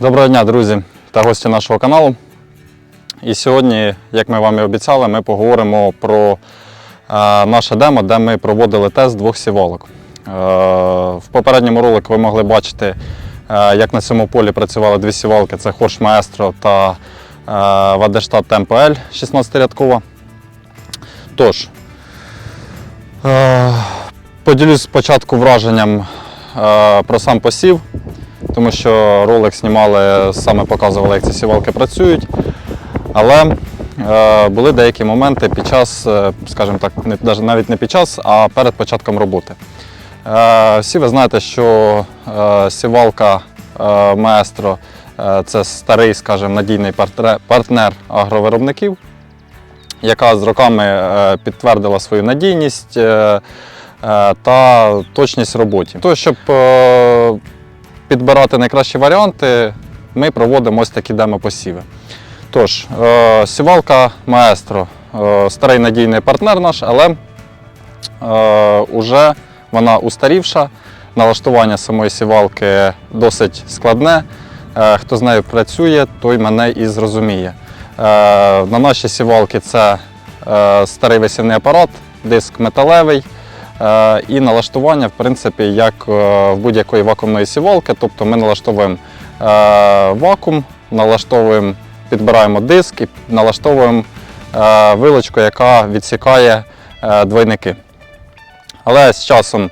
Доброго дня, друзі та гості нашого каналу. І сьогодні, як ми вам і обіцяли, ми поговоримо про е, наше демо, де ми проводили тест двох сіволок. Е, в попередньому ролику ви могли бачити, е, як на цьому полі працювали дві сівалки: це Хорш Маестро та Вадештат Темпо L 16-рядкова. Тож, поділюсь спочатку враженням про сам посів тому що ролик знімали, саме показували, як ці сівалки працюють. Але е, були деякі моменти під час, е, скажімо так, не, навіть- не під час, а перед початком роботи. Е, всі ви знаєте, що е, сівалка е, Маестро е, це старий, скажімо, надійний партнер агровиробників, яка з роками е, підтвердила свою надійність е, е, та точність роботі. То, щоб е, підбирати найкращі варіанти, ми проводимо ось такі демо-посіви. Тож, е, сівалка Маестро, е, старий надійний партнер наш, але е, уже вона устарівша. Налаштування самої сівалки досить складне. Е, хто з нею працює, той мене і зрозуміє. Е, на наші сівалки це е, старий висівний апарат, диск металевий. Е, І налаштування, в принципі, як е, в будь-якої вакуумної сівалки. Тобто ми налаштовуємо е, вакуум, налаштовуємо, підбираємо диск і налаштовуємо вилочку, яка відсікає двойники. Але з часом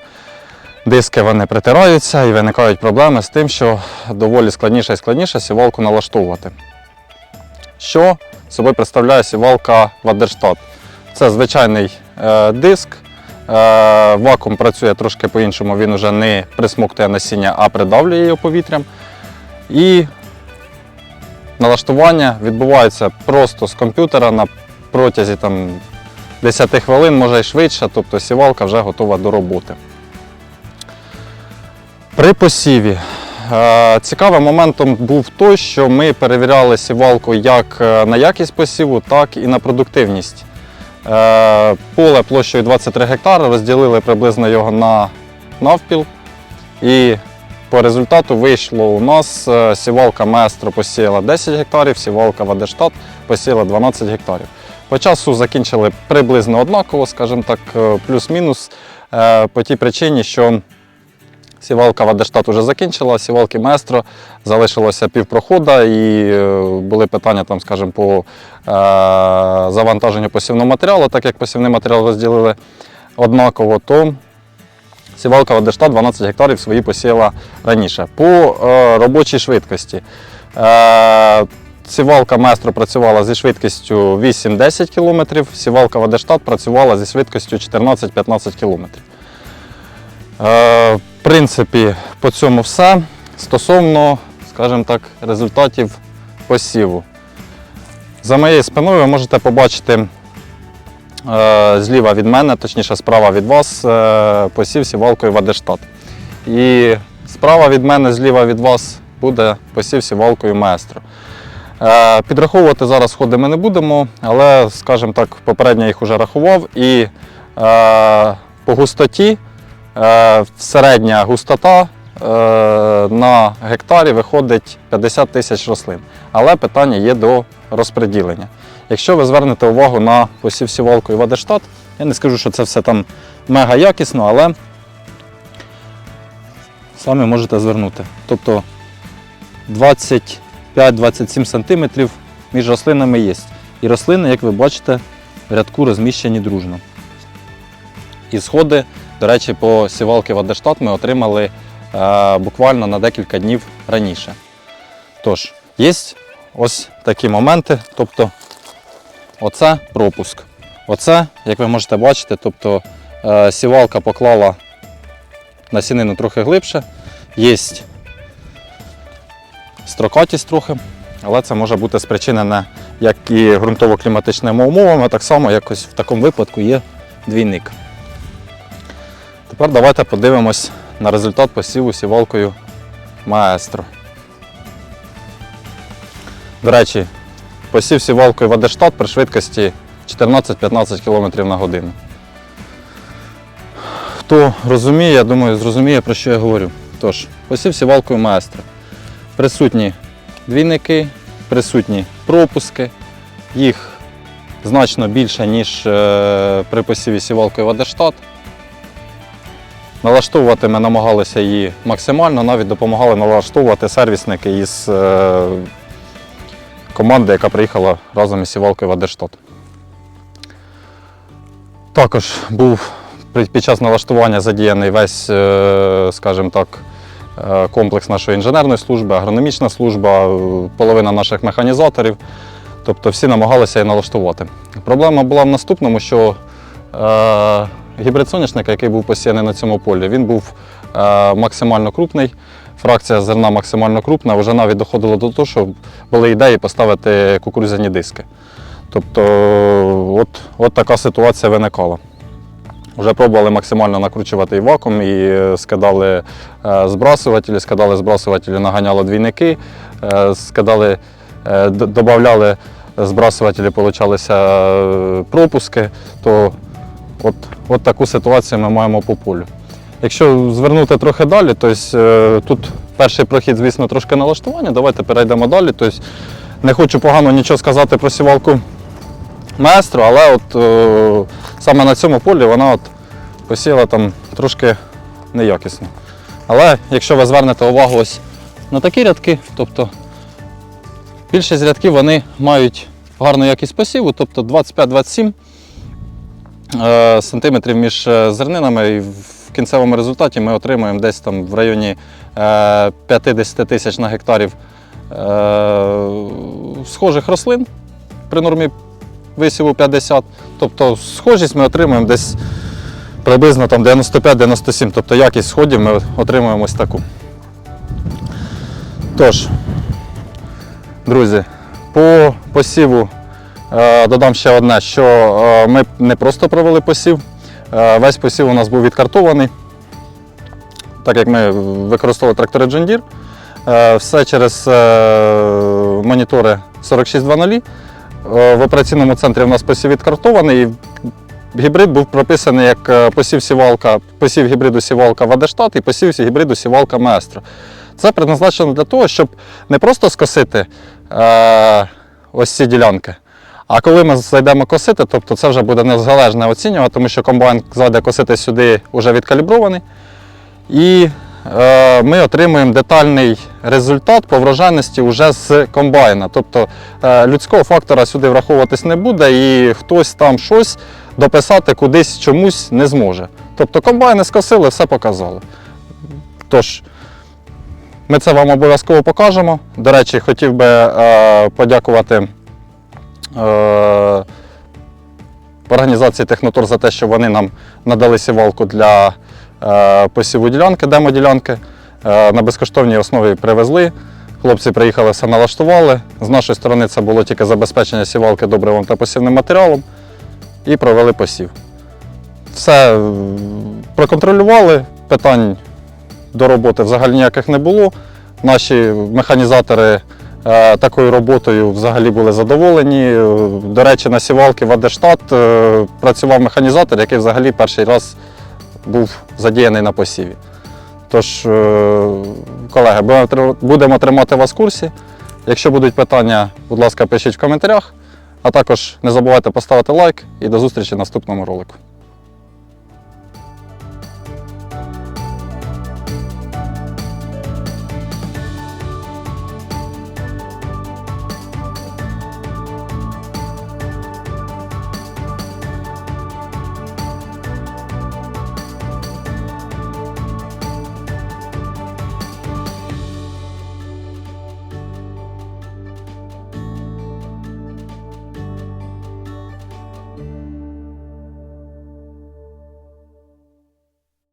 диски вони притираються і виникають проблеми з тим, що доволі складніше і складніше сівалку налаштовувати. Що собою представляє сівалка Вадерштат? Це звичайний диск. Е, вакуум працює трошки по-іншому, він вже не присмоктує насіння, а придавлює його повітрям. І налаштування відбувається просто з комп'ютера на протязі там, 10 хвилин, може й швидше, тобто сівалка вже готова до роботи. При посіві е, цікавим моментом був той, що ми перевіряли сівалку як е, на якість посіву, так і на продуктивність. Е, Поле площею 23 гектари, розділили приблизно його на навпіл. І по результату вийшло у нас е, сівалка Маестро посіяла 10 гектарів, сівалка Вадештат посіяла 12 гектарів. По часу закінчили приблизно однаково, скажімо так, е, плюс-мінус, по тій причині, що сівалка Вадештат вже закінчила, сівалки Маестро залишилося півпрохода і е, були питання, там, скажімо, по е, завантаженню посівного матеріалу, так як посівний матеріал розділили однаково, то сівалка Вадештат 12 гектарів свої посіяла раніше. По е, робочій швидкості. Сівалка Маестро працювала зі швидкістю 8-10 км, сівалка Вадештат працювала зі швидкістю 14-15 км. Принципі, по цьому все стосовно, скажімо так, результатів посіву. За моєю спиною ви можете побачити е, зліва від мене, точніше справа від вас, е, посів сівалкою Вадештат. І справа від мене, зліва від вас буде посів сівалкою Маестро. Е, Підраховувати зараз ходи ми не будемо, але, скажімо так, попередньо їх вже рахував. І по густоті середня густота е, на гектарі виходить 50 тисяч рослин. Але питання є до розподілення. Якщо ви звернете увагу на посів сівалкою Вадештат, я не скажу, що це все там мега якісно, але самі можете звернути. Тобто 25-27 см між рослинами є. І рослини, як ви бачите, в рядку розміщені дружно. І сходи, до речі, по сівалки Вадештат ми отримали е, буквально на декілька днів раніше. Тож, є ось такі моменти. Тобто, оце пропуск. Оце, як ви можете бачити, тобто е, сівалка поклала насінину трохи глибше. Є строкатість трохи, але це може бути спричинене як і ґрунтово-кліматичними умовами, так само якось в такому випадку є двійник. Тепер давайте подивимось на результат посіву сівалкою Маестро. До речі, посів сівалкою Вадештат при швидкості 14-15 км на годину. Хто розуміє, я думаю, зрозуміє, про що я говорю. Тож, посів сівалкою Маестро. Присутні двійники, присутні пропуски. Їх значно більше, ніж е, при посіві сівалкою Вадерштат. Налаштовувати ми намагалися її максимально, навіть допомагали налаштовувати сервісники із е, команди, яка приїхала разом із сівалкою Вадерштат. Також був під час налаштування задіяний весь, е, скажімо так, е, комплекс нашої інженерної служби, агрономічна служба, половина наших механізаторів. Тобто всі намагалися її налаштувати. Проблема була в наступному, що гібрид соняшника, який був посіяний на цьому полі, він був е, максимально крупний. Фракція зерна максимально крупна, вже навіть доходило до того, що були ідеї поставити кукурудзяні диски. Тобто, от, от така ситуація виникала. Вже пробували максимально накручувати і вакуум, і е, скидали е, збрасувателі, скидали збрасувателі, наганяли двійники, скидали, додавали збрасувателі, получалися пропуски, то от, от таку ситуацію ми маємо по полю. Якщо звернути трохи далі, то е, тут перший прохід, звісно, трошки налаштування. Давайте перейдемо далі. Не хочу погано нічого сказати про сівалку маестро, але от, е, саме на цьому полі вона от посіяла там трошки неякісно. Але якщо ви звернете увагу ось на такі рядки, тобто більшість рядків вони мають гарну якість посіву, тобто 25-27 е, сантиметрів між е, зернинами. І в кінцевому результаті ми отримуємо десь там в районі е, 50 тисяч на гектарів е, схожих рослин при нормі висіву 50. Тобто схожість ми отримуємо десь приблизно там 95-97, тобто якість сходів ми отримуємо ось таку. Тож, друзі, по посіву е, додам ще одне, що е, ми не просто провели посів, е, весь посів у нас був відкартований, так як ми використовували трактори. Е, Все через е, монітори 4620. Е, В операційному центрі у нас посів відкартований. Гібрид був прописаний як е, посів сівалка, посів гібриду сівалка Вадештат і посів гібриду сівалка Маестро. Це предназначено для того, щоб не просто скосити е, ось ці ділянки. А коли ми зайдемо косити, тобто це вже буде незалежне оцінювати, тому що комбайн зайде косити сюди вже відкалібрований. І е, ми отримуємо детальний результат по врожайності вже з комбайна. Тобто е, людського фактора сюди враховуватись не буде, і хтось там щось дописати кудись чомусь не зможе. Тобто комбайни скосили, все показали. Тож, ми це вам обов'язково покажемо. До речі, хотів би е, подякувати організації Технотур за те, що вони нам надали сівалку для е, посіву ділянки, демоділянки. Е, на безкоштовній основі привезли. Хлопці приїхали, все налаштували. З нашої сторони це було тільки забезпечення сівалки добривом та посівним матеріалом і провели посів. Все е, проконтролювали, питань до роботи взагалі ніяких не було. Наші механізатори е, такою роботою взагалі були задоволені. Е, До речі, на сівалки в е, працював механізатор, який взагалі перший раз був задіяний на посіві. Тож, е, колеги, будемо тримати вас в курсі. Якщо будуть питання, будь ласка, пишіть в коментарях. А також не забувайте поставити лайк і до зустрічі в наступному ролику.